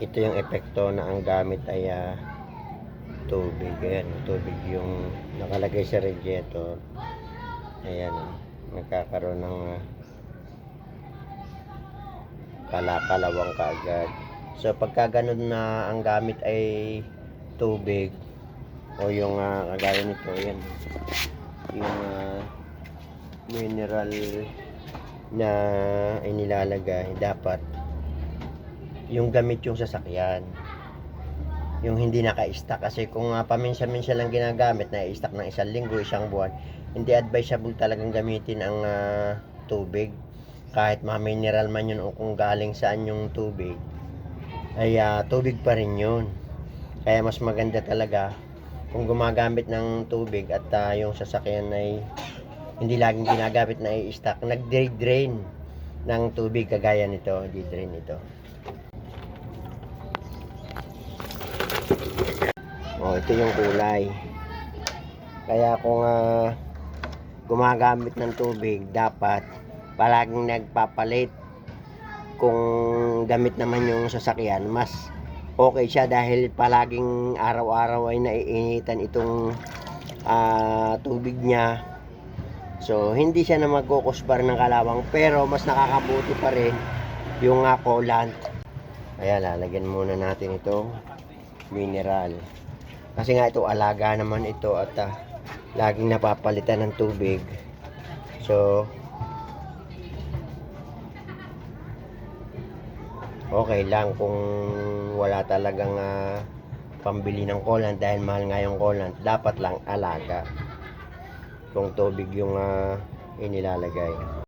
ito yung epekto na ang gamit ay ah, tubig. Ayan, tubig yung nakalagay sa radiator. Ayan, oh, nagkakaroon ng ah, kalakalawang kaagad. So pagka ganun na ang gamit ay tubig o yung ah, kagaya nito, ayan. Yung ah, mineral na inilalagay dapat yung gamit yung sasakyan. Yung hindi naka-stack. Kasi kung uh, paminsan-minsan lang ginagamit na i-stack ng isang linggo, isang buwan hindi advisable talagang gamitin ang ah, tubig. Kahit mga mineral man yun o kung galing saan yung tubig ay ah, tubig pa rin yun. Kaya mas maganda talaga kung gumagamit ng tubig at ah, yung sasakyan ay hindi laging ginagamit na i-stack nag-drain ng tubig kagaya nito di-drain ito ito yung kulay kaya kung ah, gumagamit ng tubig dapat palaging nagpapalit kung gamit naman yung sasakyan mas okay siya dahil palaging araw-araw ay naiinitan itong ah, tubig niya So, hindi siya na magkukusbar ng kalawang pero mas nakakabuti pa rin yung uh, coolant. Ayan, lalagyan muna natin ito mineral. Kasi nga ito alaga naman ito at ah, laging napapalitan ng tubig. So, okay lang kung wala talagang ah, pambili ng coolant dahil mahal nga yung coolant, dapat lang alaga kung tubig yung ah, inilalagay.